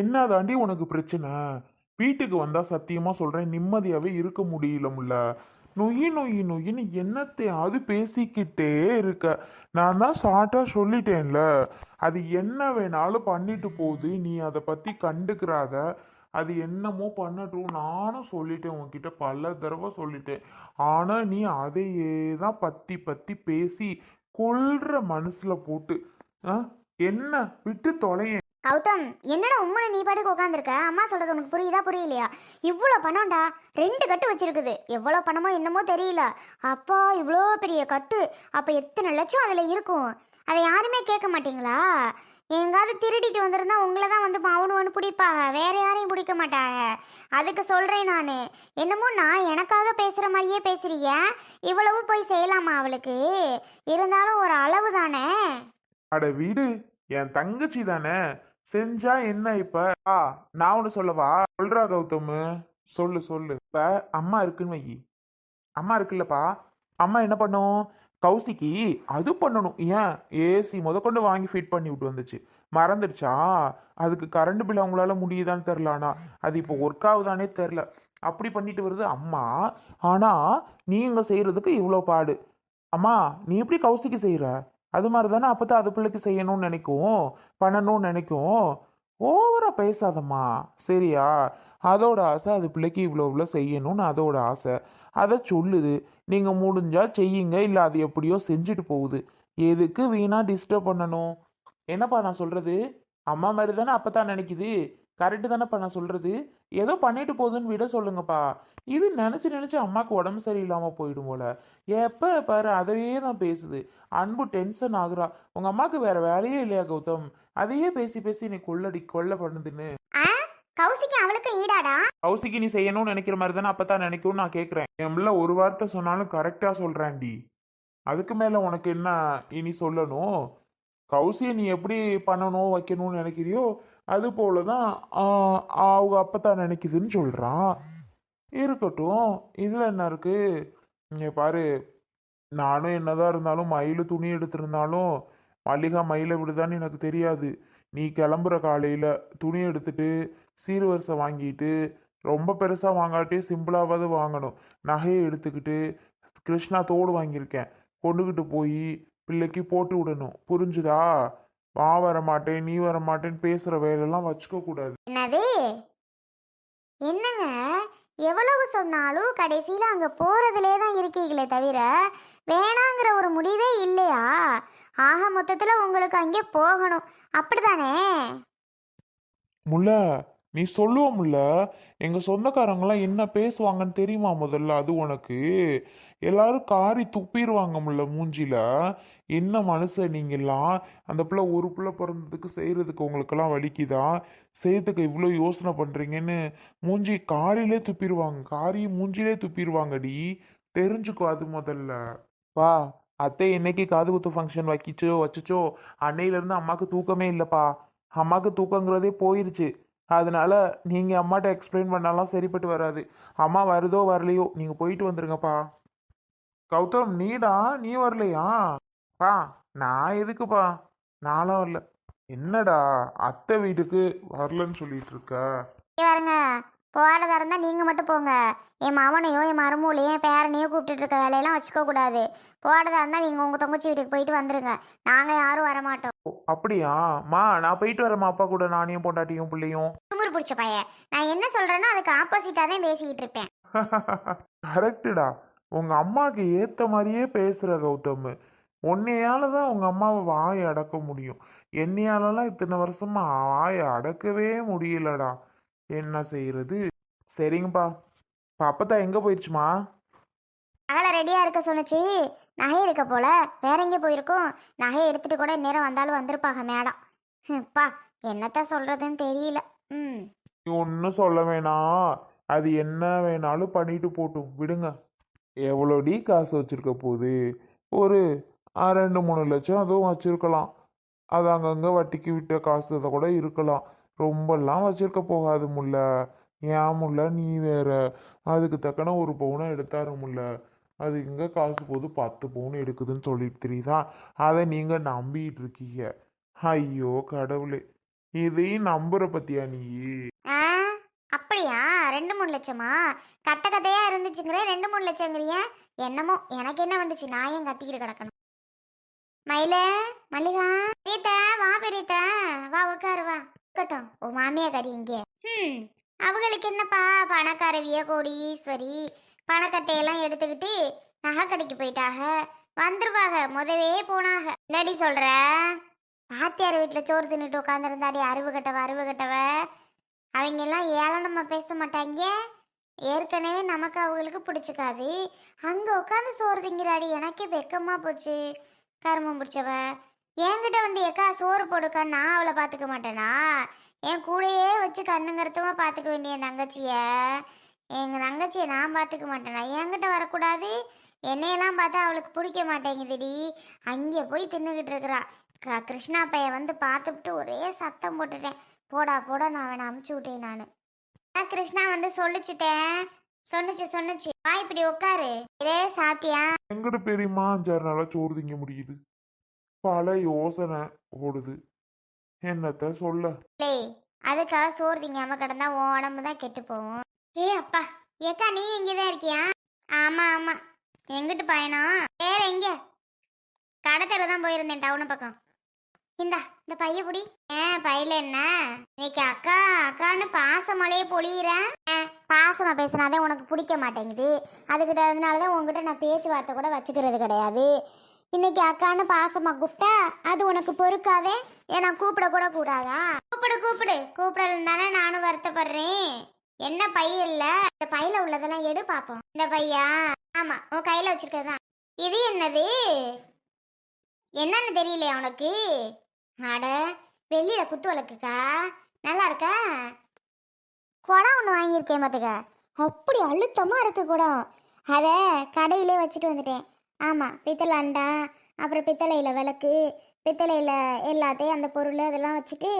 என்ன தாண்டி உனக்கு பிரச்சனை? வீட்டுக்கு வந்தா சத்தியமா சொல்றேன் நிம்மதியாவே இருக்க முடியல முல்ல. நொய் நொய் நொய்யின்னு என்னத்தையாவது பேசிக்கிட்டே இருக்க. நான் தான் ஷார்ட்டா சொல்லிட்டேன்ல. அது என்ன வேணாலும் பண்ணிட்டு போகுது. நீ அதை பத்தி கண்டுக்கிறாத. அது என்னமோ பண்ணட்டும். நானும் சொல்லிட்டேன் உன்கிட்ட பல தடவை சொல்லிட்டேன். ஆனா நீ அதையே தான் பத்தி பத்தி பேசி கொல்ற மனசுல போட்டு ஆ? என்ன? விட்டு தொலைய கௌதம் என்னடா உம்மனை நீ பாட்டுக்கு உட்காந்துருக்க அம்மா சொல்றது உனக்கு புரியுதா புரியலையா? இவ்வளோ பணம்டா ரெண்டு கட்டு வச்சிருக்குது. எவ்வளோ பணமோ என்னமோ தெரியல. அப்பா இவ்வளோ பெரிய கட்டு. அப்போ எத்தனை லட்சம் அதில் இருக்கும்? அதை யாருமே கேட்க மாட்டீங்களா? எங்காவது திருடிட்டு வந்திருந்தா உங்களை தான் வந்து அவனு ஒன்று பிடிப்பாக. வேற யாரையும் பிடிக்க மாட்டாங்க அதுக்கு சொல்கிறேன் நான். என்னமோ நான் எனக்காக பேசுகிற மாதிரியே பேசுறீங்க. இவ்வளவு போய் செய்யலாமா அவளுக்கு? இருந்தாலும் ஒரு அளவு தானே? அட வீடு. என் தங்கச்சி தானே? செஞ்சா என்ன இப்ப? ஆ நான் ஒன்று சொல்லவா? சொல்றா கௌதம். சொல்லு சொல்லு. இப்ப அம்மா இருக்குன்னு வை அம்மா இருக்குல்லப்பா. அம்மா என்ன பண்ணும்? கௌசிக்கு அது பண்ணணும். ஏன்? ஏசி முதற்கொண்டு வாங்கி ஃபிட் பண்ணி விட்டு வந்துச்சு. மறந்துடுச்சா? அதுக்கு கரண்ட் பில் அவங்களால முடியுதான்னு தெரில அது இப்போ ஒர்க் ஆகுதானே தெரில அப்படி பண்ணிட்டு வருது அம்மா. ஆனா நீங்க செய்யறதுக்கு இவ்வளோ பாடு. அம்மா நீ எப்படி கௌசிக்கு செய்யற? அது மாதிரி தானே அப்போ தான் அது பிள்ளைக்கு செய்யணும்னு நினைக்கும் பண்ணணும்னு நினைக்கும் ஓவராக பேசாதம்மா. சரியா? அதோட ஆசை அது பிள்ளைக்கு இவ்வளோ இவ்வளோ செய்யணும்னு அதோட ஆசை. அதை சொல்லுது. நீங்கள் முடிஞ்சால் செய்யுங்க. இல்லை அது எப்படியோ செஞ்சுட்டு போகுது. எதுக்கு வீணாக டிஸ்டர்ப் பண்ணணும்? என்னப்பா நான் சொல்கிறது அம்மா மாதிரி தானே அப்போ தான் நினைக்குது. கரெக்டு தானேப்பா நான் சொல்கிறது ஏதோ பண்ணிட்டு போகுதுன்னு விட சொல்லுங்கப்பா. இது நினச்சி நினச்சி அம்மாவுக்கு உடம்பு சரியில்லாமல் போயிடும் போல. எப்போ பாரு அதையே தான் பேசுது. அன்பு டென்ஷன் ஆகுறா. உங்க அம்மாக்கு வேற வேலையே இல்லையா கௌதம்? அதையே பேசி பேசி நீ கொள்ளடி கொள்ள பண்ணுதுன்னு. கௌசிக்கு அவளுக்கு ஈடாடா? கௌசிக்கு நீ செய்யணும்னு நினைக்கிற மாதிரி தானே அப்பதான் நினைக்கும்னு நான் கேட்குறேன் என் பிள்ளை ஒரு வார்த்தை சொன்னாலும் கரெக்டா சொல்றேன்டி. அதுக்கு மேல உனக்கு என்ன இனி சொல்லணும்? கௌசியை நீ எப்படி பண்ணணும் வைக்கணும்னு நினைக்கிறியோ அதுபோல தான் அவங்க அப்பத்தான் நினைக்குதுன்னு சொல்கிறான் இருக்கட்டும் இதில் என்ன இருக்கு? இங்கே பாரு நானும் என்னதான் இருந்தாலும் மயில் துணி எடுத்திருந்தாலும் மல்லிகா மயிலை விடுதான்னு எனக்கு தெரியாது. நீ கிளம்புற காலையில் துணி எடுத்துட்டு சீர்வரிசை வாங்கிட்டு ரொம்ப பெருசாக வாங்காட்டி சிம்பிளாவது வாங்கணும். நகையை எடுத்துக்கிட்டு கிருஷ்ணா தோடு வாங்கியிருக்கேன். கொண்டுக்கிட்டு போய் பிள்ளைக்கு போட்டு விடணும். புரிஞ்சுதா? வா வர மாட்டேன் நீ வர மாட்டேன்னு பேசுற வேலையெல்லாம் வச்சுக்க கூடாது. என்னது? என்னங்க? எவ்வளவு சொன்னாலும் கடைசியில் அங்கே போகிறதுலே தான் இருக்கீங்களே தவிர வேணாங்கிற ஒரு முடிவே இல்லையா? ஆக மொத்தத்தில் உங்களுக்கு அங்கே போகணும். அப்படிதானே? முல்ல நீ சொல்லுவ முல்ல எங்க சொந்தக்காரங்களாம் என்ன பேசுவாங்கன்னு தெரியுமா முதல்ல அது உனக்கு? எல்லாரும் காரி துப்பிடுவாங்க முல்ல மூஞ்சில. என்ன மனசு நீங்கெல்லாம்? அந்த பிள்ளை ஒரு பிள்ளை பிறந்ததுக்கு செய்கிறதுக்கு உங்களுக்கெல்லாம் வலிக்குதா? செய்யறதுக்கு இவ்வளோ யோசனை பண்ணுறீங்கன்னு மூஞ்சி காரிலே துப்பிடுவாங்க. காரி மூஞ்சிலே துப்பிடுவாங்கடி தெரிஞ்சுக்கோ அது முதல்ல. பா அத்தை என்னைக்கு காது குத்து ஃபங்க்ஷன் வைக்கிச்சோ வச்சுச்சோ? அன்னையிலேருந்து அம்மாவுக்கு தூக்கமே இல்லைப்பா. அம்மாவுக்கு தூக்கங்கிறதே போயிருச்சு. அதனால நீங்கள் அம்மாட்ட எக்ஸ்பிளைன் பண்ணாலாம் சரிப்பட்டு வராது. அம்மா வருதோ வரலையோ நீங்கள் போயிட்டு வந்துருங்கப்பா. கௌதம் நீடா நீ வரலையா? பா நான் எதுக்குப்பா? நானும் வரல. என்னடா அத்தை வீட்டுக்கு வரலன்னு சொல்லிட்டு இருக்க? பாருங்க போகிறதா இருந்தால் நீங்கள் மட்டும் போங்க. என் மவனையோ என் மருமூலையும் என் பேரனையோ கூப்பிட்டுட்டு இருக்க வேலையெல்லாம் வச்சுக்க கூடாது. போகிறதா இருந்தால் நீங்கள் உங்கள் தங்கச்சி வீட்டுக்கு போயிட்டு வந்துருங்க. நாங்கள் யாரும் வரமாட்டோம். ஓ, அப்படியா? மா நான் போயிட்டு வரேம்மா அப்பா கூட நானையும் பொண்டாட்டியும் பிள்ளையும். திமிரு பிடிச்ச பையன். நான் என்ன சொல்கிறேனோ அதுக்கு ஆப்போசிட்டாக தான் பேசிக்கிட்டு இருப்பேன். கரெக்டுடா உங்க அம்மாவுக்கு ஏத்த மாதிரியே பேசுற கௌதம். உன்னையால தான் உங்க அம்மாவை வாயை அடக்க முடியும். என்னையாலலாம் இத்தனை வருஷமா வாயை அடக்கவே முடியலடா. என்ன செய்யறது சரிங்கப்பா. இப்ப அப்பத்தா எங்க போயிடுச்சுமா அவளை ரெடியாக இருக்க சொன்னுச்சு. நகை எடுக்க போல. வேற எங்கே போயிருக்கோம்? நகை எடுத்துட்டு கூட நேரம் வந்தாலும் வந்திருப்பாங்க மேடம். பா. என்னத்த சொல்கிறதுன்னு தெரியல. ம். ஒன்றும் சொல்ல வேணாம். அது என்ன வேணாலும் பண்ணிட்டு போட்டும். விடுங்க. எவ்வளோடி காசு வச்சுருக்க போகுது ஒரு ரெண்டு மூணு லட்சம் அதுவும் வச்சுருக்கலாம். அது அங்கங்கே வட்டிக்கு விட்ட காசு அதை கூட இருக்கலாம். ரொம்பலாம் வச்சுருக்க போகாது முல்ல. ஏன் முல்ல? நீ வேற. அதுக்கு தக்கன ஒரு பவுனை எடுத்தாரு முல்ல. அது இங்கே காசு போது பத்து பவுன் எடுக்குதுன்னு சொல்லிட்டு தெரியுதா? அதை நீங்கள் நம்பிட்டு இருக்கீங்க. ஐயோ கடவுளே. இதையும் நம்புற பத்தியா நீ? அப்படியா? ரெண்டு மூணு லட்சமா? கத்த கதையா இருந்துச்சுங்கிற ரெண்டு மூணு லட்சங்கிறிய? என்னமோ எனக்கு என்ன வந்துச்சு? நான் ஏன் கத்திக்கிட்டு கிடக்கணும்? மயில மல்லிகா. பெரியத்த வா பெரியத்த வா உட்காரு வா. இருக்கட்டும். ஓ மாமியா கறி இங்கே. ம் அவங்களுக்கு என்னப்பா? பணக்காரவிய கோடீஸ்வரி. பணக்கட்டையெல்லாம் எடுத்துக்கிட்டு நகை கடைக்கு போயிட்டாக. வந்துருவாக. முதவே போனாக. என்னடி சொல்ற? பாத்தியார் வீட்டில் சோறு தின்னுட்டு உட்காந்துருந்தாடி அருவு கட்டவ அருவு கட்டவ. அவங்க எல்லாம் ஏளனமா பேச மாட்டாங்க. ஏற்கனவே நமக்கு அவங்களுக்கு பிடிச்சிக்காது. அங்கே உட்காந்து சோறு திங்கிறாடி எனக்கே வெக்கமா போச்சு. கருமம் பிடிச்சவ. என்கிட்ட வந்து எக்கா சோறு போடுக்கா நான் அவளை பார்த்துக்க மாட்டேனா? என் கூடயே வச்சு கண்ணுங்கருத்துமா பார்த்துக்க வேண்டிய என் தங்கச்சிய? எங்கள் தங்கச்சியை நான் பார்த்துக்க மாட்டேனா? என்கிட்ட வரக்கூடாது. என்னையெல்லாம் பார்த்தா அவளுக்கு பிடிக்க மாட்டேங்குதுடி. அங்கே போய் தின்னுக்கிட்டு இருக்கிறா. கிருஷ்ணா பையன் வந்து பார்த்துவிட்டு ஒரே சத்தம் போட்டுட்டேன். போடா போடா நான் அவனை அமுச்சு விட்டேன் நான். நான் கிருஷ்ணா வந்து சொல்லிச்சுட்டேன் சொன்னுச்சு சொன்னுச்சு. வா இப்படி உட்காரு இதே சாப்பிட்டியா? எங்கட பெரியம்மா அஞ்சாறு நாளா சோறு திங்க முடியுது. பல யோசனை ஓடுது. என்னத்த சொல்ல? லே அதுக்காக சோறு திங்காம கிடந்தா உன் உடம்பு தான் கெட்டு போகும். ஏ அப்பா ஏக்கா நீ இங்கே தான் இருக்கியா? ஆமா ஆமா. எங்கிட்டு பயணம்? வேற எங்க? கடத்தர தான் போயிருந்தேன் டவுனு பக்கம். இந்தா இந்த பைய குடி. ஏ பையில என்ன? இன்னைக்கு அக்கா அக்கான்னு பாசமலையே பொழியிறேன் பாசமா பேசினாதே உனக்கு பிடிக்க மாட்டேங்குது. அதுக்கிட்ட அதனால தான் உங்ககிட்ட நான் பேச்சுவார்த்தை கூட வச்சுக்கிறது கிடையாது. இன்னைக்கு அக்கான்னு பாசமா கூப்பிட்டா அது உனக்கு பொறுக்காதே? ஏன்னா கூப்பிட கூட கூடாதா? கூப்பிடு கூப்பிடு. கூப்பிடலன்னு தானே நானும் வருத்தப்படுறேன். என்ன பைய இல்ல? இந்த பையில உள்ளதெல்லாம் எடு பாப்போம். இந்த பையா? ஆமா உன் கையில வச்சிருக்கதான் இது என்னது? என்னன்னு தெரியலையா உனக்கு? அட வெளியில குத்து விளக்குக்கா நல்லா இருக்கா குடம் ஒன்று வாங்கியிருக்கேன் பார்த்துக்க அப்படி அழுத்தமாக இருக்கு குடம். அதை கடையிலே வச்சுட்டு வந்துட்டேன். ஆமாம் பித்தளை அண்டா அப்புறம் பித்தளையில் விளக்கு பித்தளையில் எல்லாத்தையும் அந்த பொருள் அதெல்லாம் வச்சுட்டு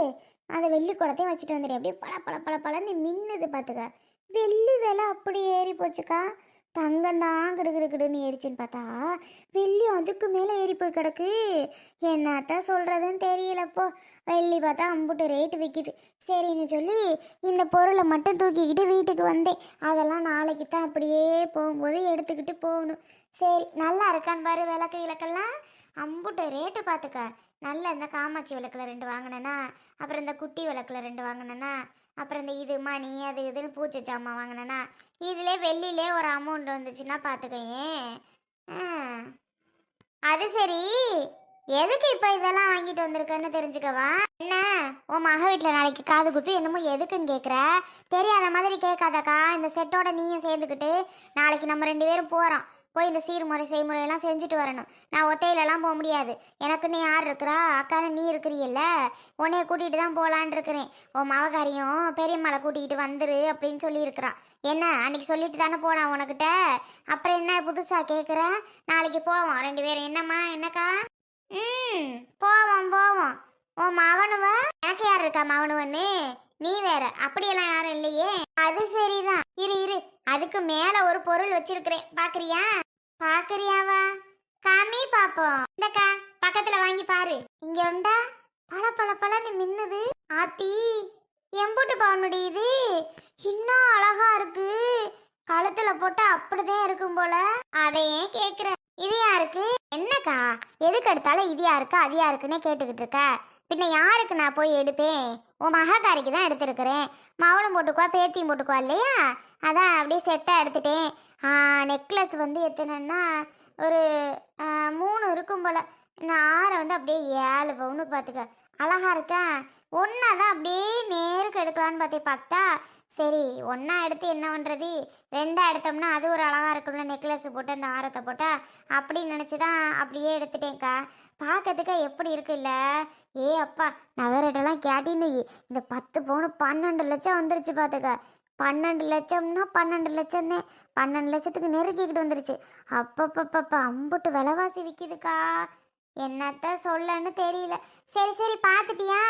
அந்த வெள்ளி குடத்தையும் வச்சுட்டு வந்துட்டேன். அப்படியே பல பல பல பலன்னு மின்னுது பார்த்துக்க வெள்ளி விலை அப்படி ஏறி போச்சுக்கா. தங்கம் தான் கிடுகிடுன்னு ஏறிச்சுன்னு பார்த்தா வெள்ளி அதுக்கு மேலே ஏறி போய் கிடக்கு. என்னத்தான் சொல்கிறதுன்னு தெரியலப்போ. வெள்ளி பார்த்தா அம்புட்டு ரேட்டு விற்கிது சரின்னு சொல்லி இந்த பொருளை மட்டும் தூக்கிக்கிட்டு வீட்டுக்கு வந்தேன். அதெல்லாம் நாளைக்கு தான் அப்படியே போகும்போது எடுத்துக்கிட்டு போகணும். சரி நல்லா இருக்கான்னு பாரு விளக்கு விளக்கெல்லாம். அம்புட்டு ரேட்டு பார்த்துக்க நல்ல இந்த காமாட்சி விளக்கில் ரெண்டு வாங்கினேன்னா அப்புறம் இந்த குட்டி விளக்கில் ரெண்டு வாங்கினேன்னா அப்புறம் இந்த இது மணி அது இதுன்னு பூச்சி சாமான் வாங்கினேன்னா இதிலே வெள்ளிலே ஒரு அமௌண்ட் வந்துச்சுன்னா பார்த்துக்கயேன் அது சரி. எதுக்கு இப்போ இதெல்லாம் வாங்கிட்டு வந்திருக்கன்னு தெரிஞ்சுக்கவா? என்ன? உன் மக வீட்டில் நாளைக்கு காது குத்து என்னமோ எதுக்குன்னு கேட்குற தெரியாத மாதிரி கேட்காதக்கா இந்த செட்டோட நீயும் சேர்ந்துக்கிட்டு நாளைக்கு நம்ம ரெண்டு பேரும் போகிறோம் போய் இந்த சீர்முறை செய்முறையெல்லாம் செஞ்சுட்டு வரணும். நான் ஒத்தையிலலாம் போக முடியாது. எனக்குன்னு யார் இருக்கிறா? அக்கான்னு நீ இருக்கிறீல்ல? உன்னைய கூட்டிகிட்டு தான் போகலான் இருக்கிறேன். உன் மவகாரியும் பெரியம்மாளை கூட்டிகிட்டு வந்துரு அப்படின்னு சொல்லியிருக்கிறான். என்ன? அன்றைக்கி சொல்லிட்டு தானே போனான் உனக்கிட்ட? அப்புறம் என்ன புதுசாக கேட்குற நாளைக்கு போவோம். ரெண்டு பேரும். என்னம்மா? என்னக்கா? ம் போவோம் போவோம். உன் மவனுவ? எனக்கு யார் இருக்கா மவனுவன்னு? நீ வேற. அப்படியெல்லாம் யாரும் இல்லையே. அது சரிதான். இரு இரு. அதுக்கு மேல ஒரு பொருள் வச்சிருக்கிறேன். பாக்குறியா? பாக்குறியாவா? காமி பாப்போம். இந்தக்கா பக்கத்துல வாங்கி பாரு. இங்க உண்டா? பல பல பலன்னு மின்னுது. ஆத்தி எம்புட்டு பவுனுடைய இது. இன்னும் அழகா இருக்கு. கழுத்துல போட்டு அப்படிதான் இருக்கும் போல. அதையே கேக்குற இது யாருக்கு? என்னக்கா? எதுக்கு எடுத்தாலும் இது யாருக்கு அது யாருக்குன்னே கேட்டுக்கிட்டு இருக்க? பின்ன யாருக்கு நான் போய் எடுப்பேன்? உன் மகாகாரிக்கு தான் எடுத்திருக்கிறேன். மவனும் போட்டுக்குவா பேத்தியும் போட்டுக்குவா இல்லையா? அதான் அப்படியே செட்டாக எடுத்துட்டேன். நெக்லஸ் வந்து எத்தனைன்னா ஒரு மூணு இருக்கும் போல். நான் ஆறை வந்து அப்படியே ஏழு பவுனுக்கு பார்த்துக்க. அழகா இருக்கேன் ஒன்றா தான் அப்படியே நேருக்கு எடுக்கலான்னு பார்த்தே பார்த்தா சரி ஒன்றா எடுத்து என்ன பண்ணுறது ரெண்டா எடுத்தோம்னா அது ஒரு அழகாக இருக்கும்ல நெக்லஸ் போட்டு அந்த ஆரத்தை போட்டால் அப்படின்னு நினச்சி தான் அப்படியே எடுத்துட்டேன்க்கா. பார்க்கறதுக்கு எப்படி இருக்குல்ல ஏ அப்பா நகரட்டெல்லாம் கேட்டின்னு இந்த பத்து பவுன் பன்னெண்டு லட்சம் வந்துருச்சு பார்த்துக்க. பன்னெண்டு லட்சம்னா பன்னெண்டு லட்சம்னே. பன்னெண்டு லட்சத்துக்கு நெருக்கிக்கிட்டு வந்துருச்சு. அப்பப்பப்பப்பா அம்புட்டு விலைவாசி விற்கிதுக்கா என்னத்த சொல்லன்னு தெரியல. சரி சரி பார்த்துட்டியா?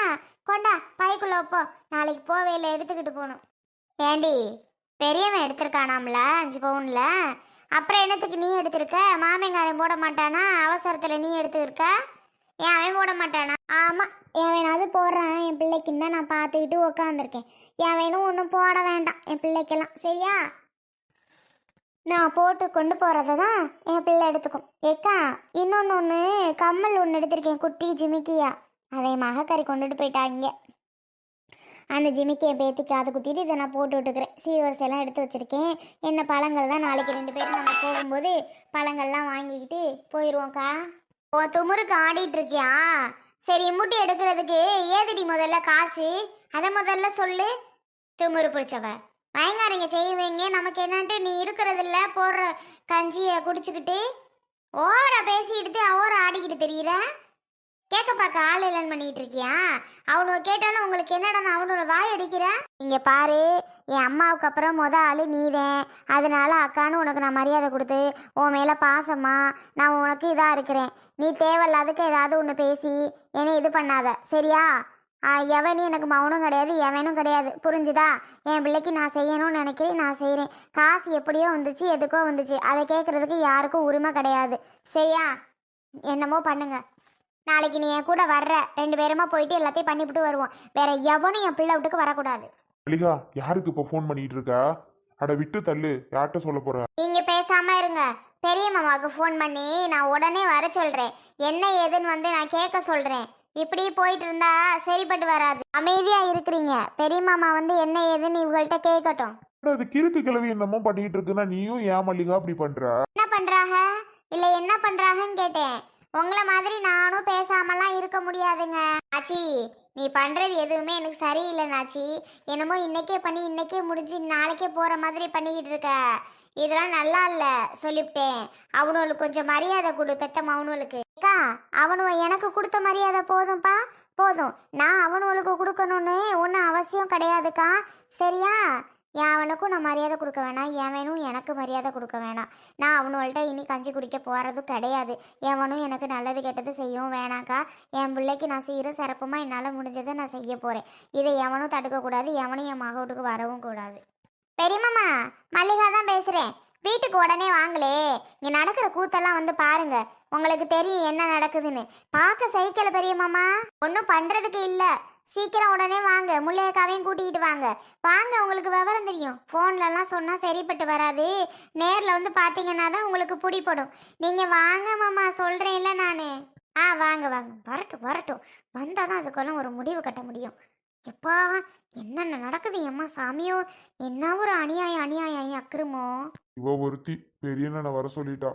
கொண்டா பைக்குள்ள வைப்போ நாளைக்கு போவேல எடுத்துக்கிட்டு போகணும். ஏண்டி பெரியவன் எடுத்திருக்கானாம்ல அஞ்சு பவுனில்? அப்புறம் என்னத்துக்கு நீ எடுத்திருக்க? மாமங்காரன் போட மாட்டானா? அவசரத்தில் நீ எடுத்துருக்க? ஏன் அவன் போட மாட்டானா? ஆமாம் என் வேணாவது போடுறான். என் பிள்ளைக்குன்னு தான் நான் பார்த்துக்கிட்டு உக்காந்துருக்கேன். என் வேணும் ஒன்றும் போட வேண்டாம் என் பிள்ளைக்கெல்லாம். சரியா? நான் போட்டு கொண்டு போகிறத தான் என் பிள்ளை எடுத்துக்கும். ஏக்கா இன்னொன்று ஒன்று கம்மல் ஒன்று எடுத்திருக்கேன் குட்டி ஜிமிக்கியா. அதை மகக்கறி கொண்டுட்டு போயிட்டாங்க. அந்த ஜிமிக்கியை பேத்தி காது குத்திட்டு இதை நான் போட்டு விட்டுக்கிறேன். சீர்வரிசையெல்லாம் எடுத்து வச்சுருக்கேன். என்ன பழங்கள் தான் நாளைக்கு ரெண்டு பேரும் நம்ம போகும்போது பழங்கள்லாம் வாங்கிக்கிட்டு போயிடுவோம்க்கா ஓ துமுருக்கு ஆடிட்டு இருக்கியா? சரி முட்டி எடுக்கிறதுக்கு ஏதடி முதல்ல காசு? அதை முதல்ல சொல்லு. துமுறு பிடிச்சவ. பயங்காரங்க செய்வீங்க. நமக்கு என்னன்ட்டு நீ இருக்கிறதில்ல போடுற கஞ்சியை குடிச்சுக்கிட்டு. ஓவரா பேசிக்கிட்டு ஓவரா ஆடிக்கிட்டு தெரியுற கேட்க பார்க்க ஆள் இல்லைன்னு பண்ணிட்டு இருக்கியா? அவனுவ கேட்டாலும் உங்களுக்கு என்னடா நான் அவனோட வாய் அடிக்கிறேன் இங்க பாரு என் அம்மாவுக்கு அப்புறம் முத ஆளு நீதேன் அதனால அக்கான்னு உனக்கு நான் மரியாதை கொடுத்து உன் மேல பாசமா நான் உனக்கு இதா இருக்கிறேன். நீ தேவையில்லாதுக்கு ஏதாவது ஒன்று பேசி என்னை இது பண்ணாத. சரியா? ஆ, எவனும் எனக்கு மௌனம் கிடையாது எவனும் கிடையாது. புரிஞ்சுதா? என் பிள்ளைக்கு நான் செய்யணும்னு நினைக்கிறேன் நான் செய்கிறேன் காசு எப்படியோ வந்துச்சு எதுக்கோ வந்துச்சு. அதை கேட்குறதுக்கு யாருக்கும் உரிமை கிடையாது. சரியா? என்னமோ பண்ணுங்க. நாளைக்கு நீ என் கூட வர்ற. ரெண்டு பேருமா போயிட்டு எல்லாத்தையும் பண்ணிவிட்டு வருவோம். வேற எவனும் என் பிள்ளை வீட்டுக்கு வரக்கூடாது. மல்லிகா யாருக்கு இப்போ ஃபோன் பண்ணிட்டு இருக்கா? அட விட்டு தள்ளு. யார்கிட்ட சொல்ல போற? நீங்க பேசாம இருங்க. பெரிய மாமாவுக்கு ஃபோன் பண்ணி நான் உடனே வர சொல்றேன். என்ன ஏதுன்னு வந்து நான் கேட்க சொல்றேன். இப்படி போயிட்டு இருந்தா சரிப்பட்டு வராது. அமைதியா இருக்கிறீங்க. பெரிய மாமா வந்து என்ன ஏதுன்னு இவங்கள்ட்ட கேட்கட்டும். அது கிறுக்கு கிழவி என்னமோ பண்ணிட்டு இருக்குன்னா நீயும் ஏன் மல்லிகா அப்படி பண்ற? என்ன பண்றாங்க இல்ல என்ன பண்றாங்கன்னு கேட்டேன். உங்களை மாதிரி நானும் பேசாமலாம் இருக்க முடியாதுங்க. ஆச்சி நீ பண்றது எதுவுமே எனக்கு சரியில்லை நாச்சி. என்னமோ இன்னைக்கே பண்ணி இன்னைக்கே முடிஞ்சு நாளைக்கே போற மாதிரி பண்ணிக்கிட்டு இருக்க. இதெல்லாம் நல்லா இல்ல சொல்லிவிட்டேன். அவனுவளுக்கு கொஞ்சம் மரியாதை கொடு பெத்த மவனுகளுக்கு அக்கா அவனுவ எனக்கு கொடுத்த மரியாதை போதும்ப்பா போதும். நான் அவனுவளுக்கு கொடுக்கணும்னு ஒன்றும் அவசியம் கிடையாதுக்கா. சரியா? அவனுக்கும் நான் மரியாதை கொடுக்க வேணாம். எவனும் எனக்கு மரியாதை கொடுக்க வேணாம். நான் அவனுங்கள்ட்ட இனி கஞ்சி குடிக்க போகிறதும் கிடையாது. எவனும் எனக்கு நல்லது கெட்டது செய்யவும் வேணாக்கா. என் பிள்ளைக்கு நான் சீரும் சிறப்புமாக என்னால் முடிஞ்சதை நான் செய்ய போகிறேன் இதை எவனும் தடுக்கக்கூடாது எவனும் என் மக வீட்டுக்கு வரவும் கூடாது. பெரியமாமா மல்லிகா தான் பேசுகிறேன் வீட்டுக்கு உடனே வாங்களே. இங்கே நடக்கிற கூத்தெல்லாம் வந்து பாருங்க. உங்களுக்கு தெரியும் என்ன நடக்குதுன்னு. பார்க்க சைக்கிள் பெரியம்மாமா ஒன்றும் பண்ணுறதுக்கு இல்லை. சீக்கிரம் உடனே வாங்க. முள்ளையக்காவையும் கூட்டிகிட்டு வாங்க. வாங்க உங்களுக்கு விவரம் தெரியும். ஃபோன்லலாம் சொன்னால் சரிப்பட்டு வராது. நேரில் வந்து பார்த்தீங்கன்னா தான் உங்களுக்கு பிடிப்படும் நீங்கள் வாங்க மாமா. சொல்கிறேன்ல நான். ஆ வாங்க வாங்க. வரட்டும் வரட்டும். வந்தால் தான் அதுக்கெல்லாம் ஒரு முடிவு கட்ட முடியும். எப்பா என்னென்ன நடக்குது? எம்மா சாமியோ என்ன ஒரு அநியாயம் அநியாயம் அக்கிரமோ இவ ஒருத்தி பெரிய வர சொல்லிட்டா.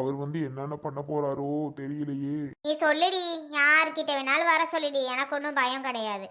அவர் வந்து என்னென்ன பண்ண போறாரோ தெரியலையே. நீ சொல்லுடி யார்கிட்ட வேணாலும் வர சொல்லுடி. எனக்கு ஒன்றும் பயம் கிடையாது.